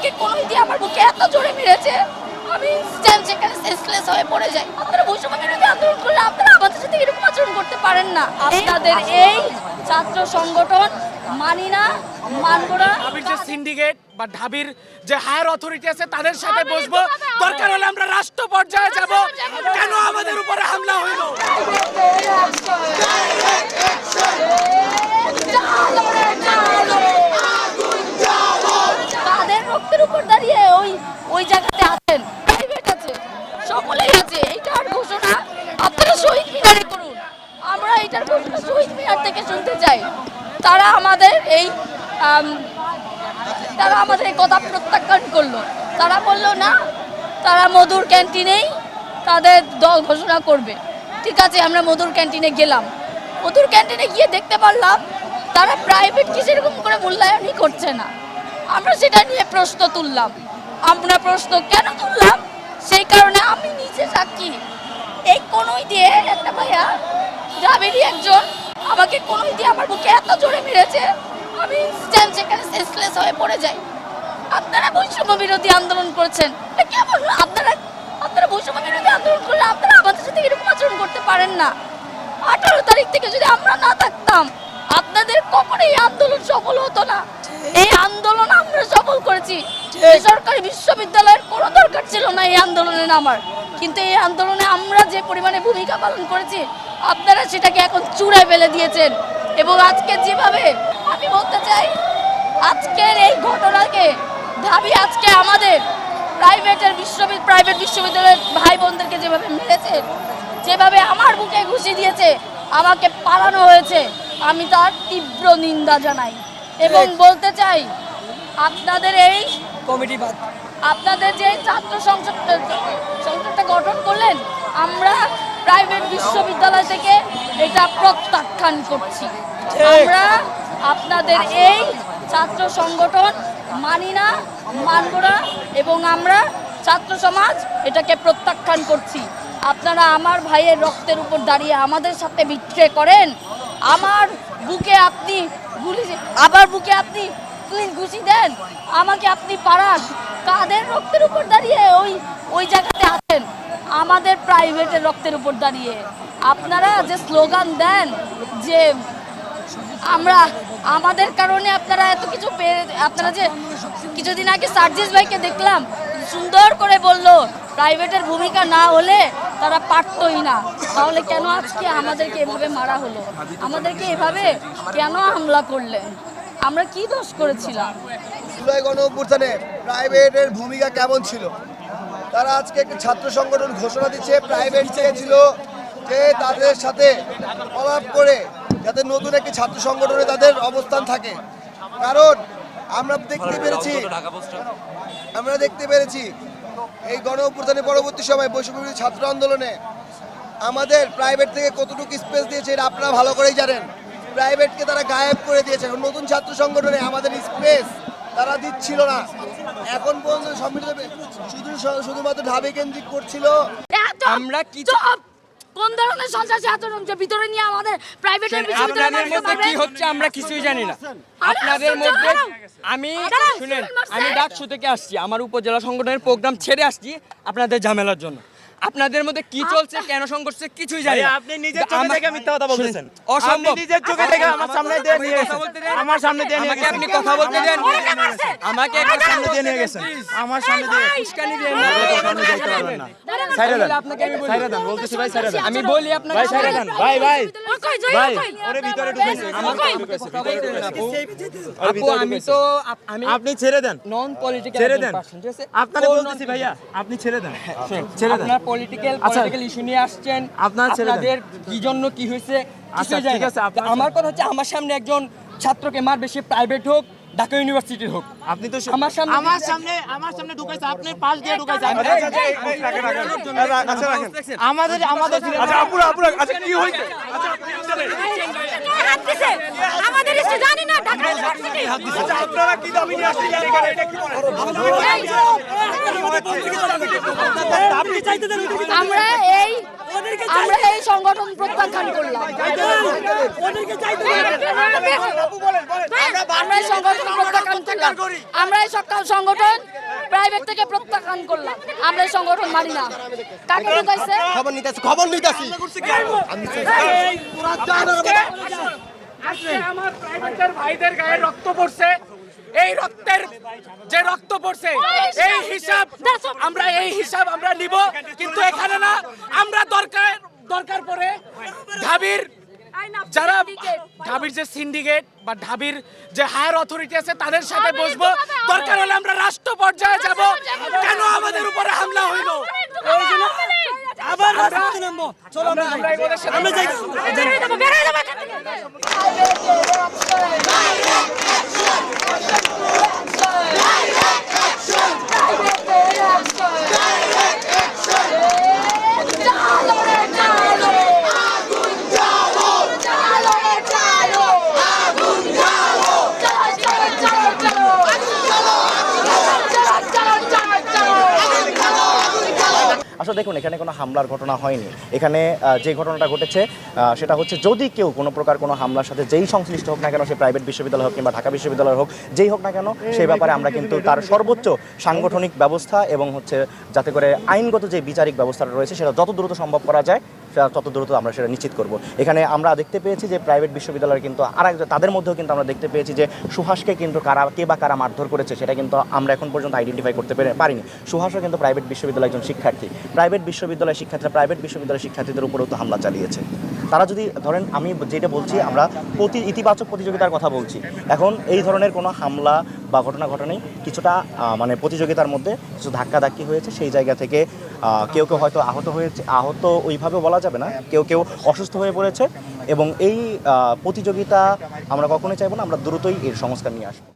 আমাকে কোনোই দিয়ে আমার বুকে এত জোরে মেরেছে। আমি ইনস্ট্যান্ট সেখানে সেন্সলেস হয়ে পড়ে যাই। আপনারা বৈষম্য বিরোধী আন্দোলন করলে আপনারা আমাদের সাথে এরকম আচরণ করতে পারেন না। আপনাদের এই ছাত্র সংগঠন মানি না মানব না। ঢাবির যে সিন্ডিকেট বা ঢাবির যে হায়ার অথরিটি আছে তাদের সাথে বসবো। দরকার হলে আমরা রাষ্ট্র পর্যায়ে যাব। কেন আমাদের উপরে হামলা হইল তাদের রক্তের উপর দাঁড়িয়ে ওই ওই জায়গাতে আছেন প্রাইভেট আছে সকলেই আছে এইটার ঘোষণা আপনারা শহীদ মিনারে করুন আমরা এটার ঘোষণা শহীদ থেকে শুনতে চাই। তারা আমাদের এই তারা আমাদের এই কথা প্রত্যাখ্যান করল। তারা বলল, না, তারা মধুর ক্যান্টিনেই তাদের দল ঘোষণা করবে। ঠিক আছে, আমরা মধুর ক্যান্টিনে গেলাম। মধুর ক্যান্টিনে গিয়ে দেখতে পারলাম, তারা প্রাইভেট কি সেরকম করে মূল্যায়নই করছে না। আমরা সেটা নিয়ে প্রশ্ন তুললাম। আমরা প্রশ্ন কেন তুললাম? সেই কারণে আমি নিজে সাক্ষী। এই কোনোই দিয়ে একটা ভাইয়া গ্রামেরই একজন আমাকে কোনোই দিয়ে আমার বুকে এত জোরে মেরেছে, আমি ইনস্ট্যান্ট সেখানে সেন্সলেস হয়ে পড়ে যাই। আপনারা বৈষম্য বিরোধী আন্দোলন করছেন কেমন আপনারা আপনারা বৈষম্য বিরোধী আন্দোলন করলে আপনারা আমাদের সাথে এরকম আচরণ করতে পারেন না। আঠারো তারিখ থেকে যদি আমরা না থাকতাম, আপনাদের কখনো এই আন্দোলন সফল হতো না। এই আন্দোলন আমরা সফল করেছি। বেসরকারি বিশ্ববিদ্যালয়ের কোনো দরকার ছিল না আন্দোলনে নামার কিন্তু এই আন্দোলনে আমরা যে পরিমাণে ভূমিকা পালন করেছি আপনারা সেটাকে এখন চূড়ায় ফেলে দিয়েছেন। এবং আজকে যেভাবে আমি বলতে চাই আজকের এই ঘটনাকে ঢাবি আজকে আমাদের প্রাইভেটের বিশ্ববিদ্যালয় প্রাইভেট বিশ্ববিদ্যালয়ের ভাই বোনদেরকে যেভাবে মেরেছে যেভাবে আমার বুকে ঘুষি দিয়েছে আমাকে পালানো হয়েছে আমি তার তীব্র নিন্দা জানাই। এবং বলতে চাই আপনাদের এই কমিটি বাদ। আপনাদের যে ছাত্র সংসদ সংসদটা গঠন করলেন আমরা প্রাইভেট বিশ্ববিদ্যালয় থেকে এটা প্রত্যাখ্যান করছি। আমরা আপনাদের এই ছাত্র সংগঠন মানি না মানব না এবং আমরা ছাত্র সমাজ এটাকে প্রত্যাখ্যান করছি। আপনারা আমার ভাইয়ের রক্তের উপর দাঁড়িয়ে আমাদের সাথে বিক্রে করেন। আমার বুকে আপনি আবার বুকে আপনি তুই ঘুষি দেন, আমাকে আপনি পারান কাদের রক্তের উপর দাঁড়িয়ে ওই ওই জায়গাতে আছেন? আমাদের প্রাইভেটের রক্তের উপর দাঁড়িয়ে। আপনারা যে স্লোগান দেন যে আমরা, আমাদের কারণে আপনারা এত কিছু পেয়ে, আপনারা যে কিছুদিন আগে সার্জিস ভাইকে দেখলাম, সুন্দর করে বলল প্রাইভেটের ভূমিকা না হলে তারা পারতই না। তাহলে কেন আজকে আমাদেরকে এভাবে মারা হলো? আমাদেরকে এভাবে কেন হামলা করলেন? আমরা কি দোষ করেছিলাম? জুলাই গণ অভ্যুত্থানে প্রাইভেটের ভূমিকা কেমন ছিল? তারা আজকে একটি ছাত্র সংগঠন ঘোষণা দিচ্ছে প্রাইভেট চেয়েছিল যে তাদের সাথে অলাপ করে যাতে নতুন একটি ছাত্র সংগঠনে তাদের অবস্থান থাকে। কারণ আমরা দেখতে পেরেছি আমরা দেখতে পেরেছি এই গণ অভ্যুত্থানের পরবর্তী সময় বৈষম্যবিরোধী ছাত্র আন্দোলনে আমাদের প্রাইভেট থেকে কতটুকু স্পেস দিয়েছে এটা আপনারা ভালো করেই জানেন। প্রাইভেটকে তারা গায়েব করে দিয়েছে। এখন নতুন ছাত্র সংগঠনে আমাদের স্পেস তারা দিচ্ছিল না। এখন পর্যন্ত সম্মিলিত শুধু শুধুমাত্র ঢাবে কেন্দ্রিক করছিল। আমরা কি-! কোন ধরনের সন্ত্রাসী আচরণ? যে ভিতরে নিয়ে আমাদের প্রাইভেটের আপনাদের মধ্যে কি হচ্ছে আমরা কিছুই জানি না। আপনাদের মধ্যে আমি শুনেন আমি ডাকসু থেকে আসছি। আমার উপজেলা সংগঠনের প্রোগ্রাম ছেড়ে আসছি আপনাদের ঝামেলার জন্য। আপনাদের মধ্যে কি চলছে কেন সংঘর্ষ কিছুই জানি আপনি নিজের চোখে দেখে মিথ্যা কথা বলতেছেন। অসম্ভব। আপনি নিজের চোখে দেখে আমার সামনে দিয়ে নিয়ে আমার সামনে দিয়ে নিয়ে গেছেন। আপনি কথা বলতে দেন। আমাকে একটা আমার সামনে দিয়ে নিয়ে গেছেন। আমার সামনে দিয়ে। উস্কানি দিয়েন না। সামনে যাইতে পারবেন না সাইরা দেন। আপনাকে আমি বলি। সাইরা দেন, বলতেছি ভাই, সাইরা দেন। আমি বলি আপনাকে ভাই সাইরা দেন। ভাই ভাই। ভাই ভাই ওরে ভিতরে ঢুকাইছে। আমার কথা বলতে দেন। আপু। আপু আমি তো আমি আপনি ছেড়ে দেন। নন পলিটিক্যাল ছেড়ে দেন। ঠিক আছে? আপনাকে বলতেছি ভাইয়া আপনি ছেড়ে দেন। ছেড়ে দেন। আপনার পলিটিক্যাল আচ্ছা। পলিটিক্যাল ইস্যু নিয়ে আসছেন আপনাদের কি জন্য কি হয়েছে আচ্ছা, ঠিক আছে, আমার কথা হচ্ছে আমার সামনে একজন ছাত্রকে মারবে সে প্রাইভেট হোক ঢাকা ইউনিভার্সিটি হোক আপনি তো আমার সামনে আমার সামনে আমার সামনে ঢুকাইছে আপনি পাশ দিয়ে ঢুকাইছে আমাদের আমাদের আমাদের আচ্ছা আপুরা আপুরা আচ্ছা কি হইছে আমাদের এসে জানি না ঢাকা ইউনিভার্সিটি আপনারা কি দাবি নিয়ে আসছিলেন এখানে? এটা কি আমরা এই আমরা এই সংগঠন প্রত্যাখ্যান করলাম। আমরা এই সংগঠন প্রত্যাখ্যান করলাম। আমরা এই সকাল সংগঠন প্রাইভেট থেকে প্রত্যাখ্যান করলাম। আমরা এই সংগঠন মানি না। কাকে ঢুকাইছে খবর নিতেছি খবর নিতেছি আজকে আমার প্রাইভেটের ভাইদের গায়ে রক্ত পড়ছে। এই রক্তের যে রক্ত পড়ছে এই হিসাব আমরা এই হিসাব আমরা নিব। কিন্তু এখানে না আমরা দরকার দরকার পড়ে ঢাবির যারা ঢাবির যে সিন্ডিকেট বা ঢাবির যে হায়ার অথরিটি আছে তাদের সাথে বসবো। দরকার হলে আমরা রাষ্ট্র পর্যায়ে যাব। কেন আমাদের উপরে হামলা হইল? আবার রাস্তাতে নামবো চলো আমরা সাথে আমরা যাই। আসলে দেখুন, এখানে কোনো হামলার ঘটনা হয়নি। এখানে যে ঘটনাটা ঘটেছে সেটা হচ্ছে যদি কেউ কোনো প্রকার কোনো হামলার সাথে যেই সংশ্লিষ্ট হোক না কেন, সে প্রাইভেট বিশ্ববিদ্যালয় হোক কিংবা ঢাকা বিশ্ববিদ্যালয় হোক, যেই হোক না কেন সেই ব্যাপারে আমরা কিন্তু তার সর্বোচ্চ সাংগঠনিক ব্যবস্থা এবং হচ্ছে যাতে করে আইনগত যে বিচারিক ব্যবস্থাটা রয়েছে, সেটা যত দ্রুত সম্ভব করা যায়। তত দ্রুত আমরা সেটা নিশ্চিত করব। এখানে আমরা দেখতে পেয়েছি যে প্রাইভেট বিশ্ববিদ্যালয়ের কিন্তু আর তাদের মধ্যেও কিন্তু আমরা দেখতে পেয়েছি যে সুহাসকে কিন্তু কারা, কে বা কারা মারধর করেছে সেটা কিন্তু আমরা এখন পর্যন্ত আইডেন্টিফাই করতে পেরে- পারিনি। সুহাসও কিন্তু প্রাইভেট বিশ্ববিদ্যালয়ের একজন শিক্ষার্থী। প্রাইভেট বিশ্ববিদ্যালয়ের শিক্ষার্থীরা প্রাইভেট বিশ্ববিদ্যালয়ের শিক্ষার্থীদের উপরেও তো হামলা চালিয়েছে। তারা যদি ধরেন আমি যেটা বলছি, আমরা প্রতি ইতিবাচক প্রতিযোগিতার কথা বলছি। এখন এই ধরনের কোনো হামলা বা ঘটনা ঘটনাই কিছুটা মানে প্রতিযোগিতার মধ্যে কিছু ধাক্কাধাক্কি হয়েছে। সেই জায়গা থেকে কেউ কেউ হয়তো আহত হয়েছে, আহত ওইভাবে বলা যাবে না। কেউ কেউ অসুস্থ হয়ে পড়েছে এবং এই প্রতিযোগিতা আমরা কখনোই চাইব না। আমরা দ্রুতই এর সংস্কার নিয়ে আসব।